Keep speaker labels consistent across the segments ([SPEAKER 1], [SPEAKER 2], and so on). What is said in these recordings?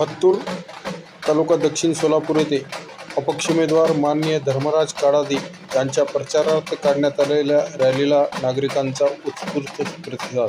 [SPEAKER 1] हत्तूर तालुका दक्षिण सोलापूर येथे अपक्ष उमेदवार माननीय धर्मराज काळादी यांच्या प्रचारार्थ काढण्यात आलेल्या रॅलीला नागरिकांचा उत्स्फूर्त प्रतिसाद.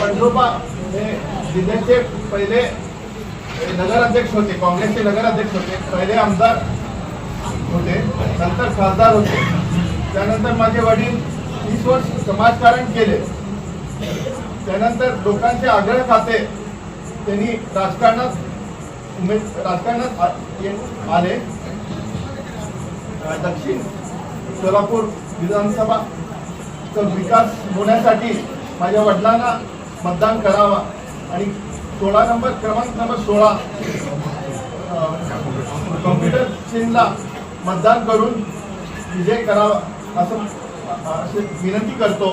[SPEAKER 2] पंडोबा हे जिल्ह्याचे पहिले नगराध्यक्ष होते काँग्रेसचे नगराध्यक्ष होते पहिले आमदार होते नंतर खासदार होते. त्यानंतर माझे वडील तीस वर्ष समाजकारण केले. त्यानंतर लोकांचे आग्रह खाते त्यांनी राजकारणात उमेश राजकारणात ये- आले. दक्षिण सोलापूर विधानसभा चा विकास होण्यासाठी माझ्या वडिलांना मतदान करावा आणि सोळा नंबर क्रमांक नंबर सोळा कॉम्प्युटर चीनला मतदान करून विजय करावा असं असे विनंती करतो.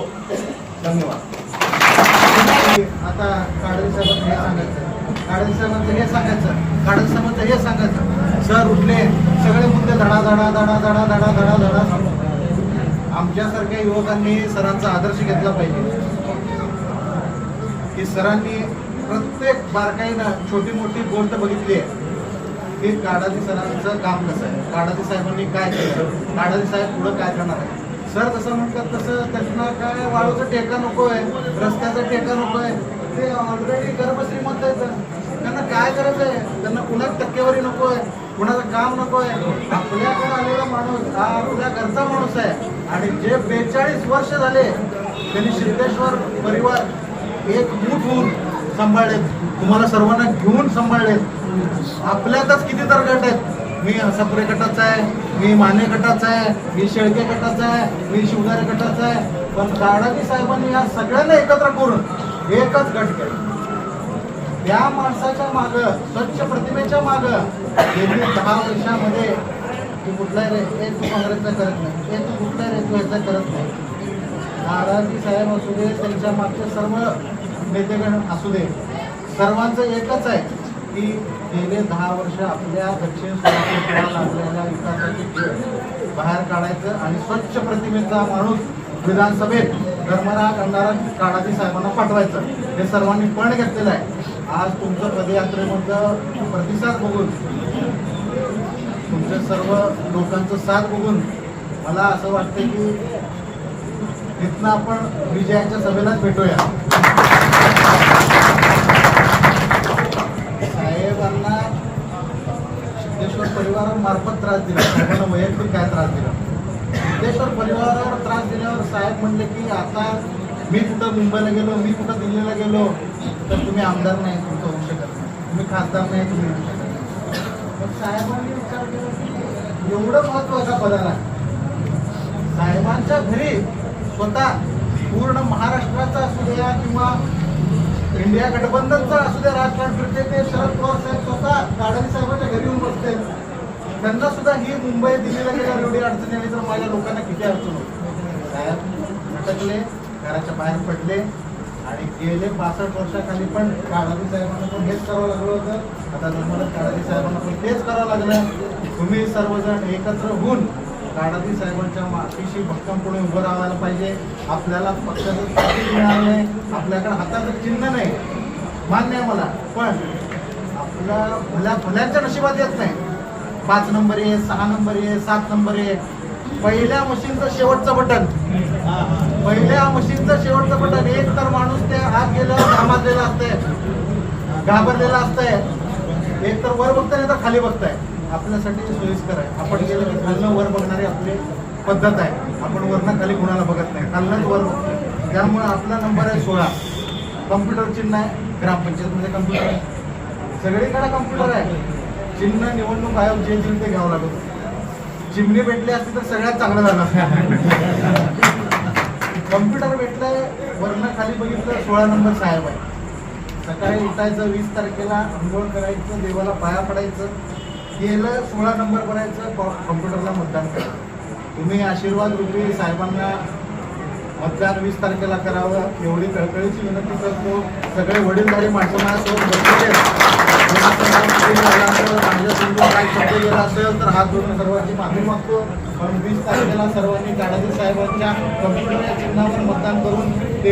[SPEAKER 2] धन्यवाद.
[SPEAKER 3] आता काडल हे सांगायचं गार्डन साहेबांचं हे सांगायचं गार्डन साहेबांचं हे सांगायचं. सर उठले सगळे मुद्दे धडा धडा धडा धडा धडा धडा धडा आमच्यासारख्या युवकांनी सरांचा आदर्श घेतला पाहिजे. की सरांनी प्रत्येक बारकाईनं छोटी मोठी गोष्ट बघितली आहे. की काडाजी सरांचं काम कसं आहे? काडाजी साहेबांनी काय केलं? काडाजी साहेब पुढं काय करणार आहे सर जसं म्हणतात तसं त्यांना काय वाळूचा टेका नको आहे रस्त्याचा टेका नको आहे ते ऑलरेडी गर्भश्रीमंत आहेत. त्यांना करायचं आहे. त्यांना कुणाच टक्केवारी नको आहे कुणाचं काम नको आहे आपल्याकडे आलेला माणूस हा आपल्या घरचा माणूस आहे. आणि जे बेचाळीस वर्ष झाले त्यांनी सिद्धेश्वर परिवार एक मूठ होऊन सांभाळले तुम्हाला सर्वांना घेऊन सांभाळलेत. आपल्यातच किती तर गट आहेत. मी हसापुरे गटाचा आहे मी माने गटाचा आहे मी शेळके गटाचा आहे मी शिवगारे गटाचा आहे. पण काडाजी साहेबांनी या सगळ्यांना एकत्र करून एकच गट केला. त्या माणसाच्या माग स्वच्छ प्रतिमेच्या माग गेली दहा वर्षामध्ये तू कुठलाही रे हे तू काँग्रेसचा करत नाही हे तू कुठलाही रे तू ह्याचा करत नाही. नाराजी साहेब असू दे त्यांच्या मागचे सर्व नेतेगण असू दे. सर्वांचं एकच आहे की गेले दहा वर्ष आपल्या दक्षिण सोलापूरला लागलेल्या विकासाची खेळ बाहेर काढायचं आणि स्वच्छ प्रतिमेचा माणूस विधानसभेत धर्मराग अंधारा काळाजी साहेबांना पाठवायचं. हे सर्वांनी पण घेतलेलं आहे. आज तुमचं पदयात्रेमधलं प्रतिसाद बघून तुमच्या सर्व लोकांचं साथ बघून मला असं वाटतं की तिथनं आपण विजयाच्या सभेलाच भेटूया. साहेबांना सिद्धेश्वर परिवारामार्फत त्रास दिला. साहेबांना वैयक्तिक काय त्रास दिला? सिद्धेश्वर परिवारावर त्रास दिल्यावर साहेब म्हणले की आता मी कुठं मुंबईला गेलो मी कुठं दिल्लीला गेलो तर तुम्ही आमदार नाही तुमचं होऊ शकत नाही. तुम्ही खासदार नाही तुम्ही होऊ शकत नाही. पण साहेबांनी विचार केला की एवढं महत्त्वाचा पदाला आहे. साहेबांच्या घरी स्वतः पूर्ण महाराष्ट्राचा असू द्या किंवा इंडिया गठबंधनचा असू द्या राजकारण ते शरद पवार साहेब स्वतः काडारी साहेबांच्या घरी येऊन बसते त्यांना सुद्धा ही मुंबई दिल्लीला गेल्यावर एवढी अडचण आली तर माझ्या लोकांना किती अडचण होती साहेब भटकले. घराच्या बाहेर पडले आणि गेले पासष्ट वर्षाखाली पण काळाजी साहेबांना पण हेच करावं लागलं होतं. आता तुम्हाला काळाजी साहेबांना पण तेच करावं लागलं. तुम्ही सर्वजण एकत्र होऊन काळाजी साहेबांच्या माफीशी भक्कमपणे उभं राहायला पाहिजे. आपल्याला पक्षाचं तिकीट मिळालं नाही आपल्याकडे हाताचं चिन्ह नाही. मान्य आहे मला. पण आपल्या भल्या भल्यांच्या नशिबात येत नाही. पाच नंबर आहे सहा नंबर आहे सात नंबर आहे पहिल्या मशीनचं शेवटचं बटन. पहिल्या मशीनचं शेवटचं बटन. एक तर माणूस त्या आत गेल्यावर घामाजलेला असतंय. घाबरलेला असतंय. एक तर वर बघताय नाही तर खाली बघताय. आपल्यासाठी सोयीस्कर आहे. आपण गेलं की खालनं वर बघणारी आपली पद्धत आहे. आपण वरनं खाली कुणाला बघत नाही. खालनंच वर बघतो त्यामुळे आपला नंबर आहे सोळा. कम्प्युटर चिन्ह आहे. ग्रामपंचायतमध्ये कम्प्युटर आहे. सगळीकडे कम्प्युटर आहे. चिन्ह निवडणूक आयोग जे दिल ते घ्यावं लागतं चिमणी भेटली असती तर सगळ्यात चांगलं झालं कम्प्युटर भेटलंय वरनं खाली बघितलं सोळा नंबर साहेब आहे सकाळी उठायचं वीस तारखेला आंघोळ करायचं देवाला पाया पडायचं केलं सोळा नंबर भरायचं कॉम्प्युटरला मतदान करायचं. तुम्ही आशीर्वाद रूपी साहेबांना मतदान वीस तारखेला करावं एवढी कळकळीची विनंती करतो. सगळे वडीलधारी माणसं माझ्यासोबत हात जोडून सर्वांची माफी मागतो. पण वीस तारखेला सर्वांनी काळाजी साहेबांच्या कम्प्युटर चिन्हावर मतदान करून ते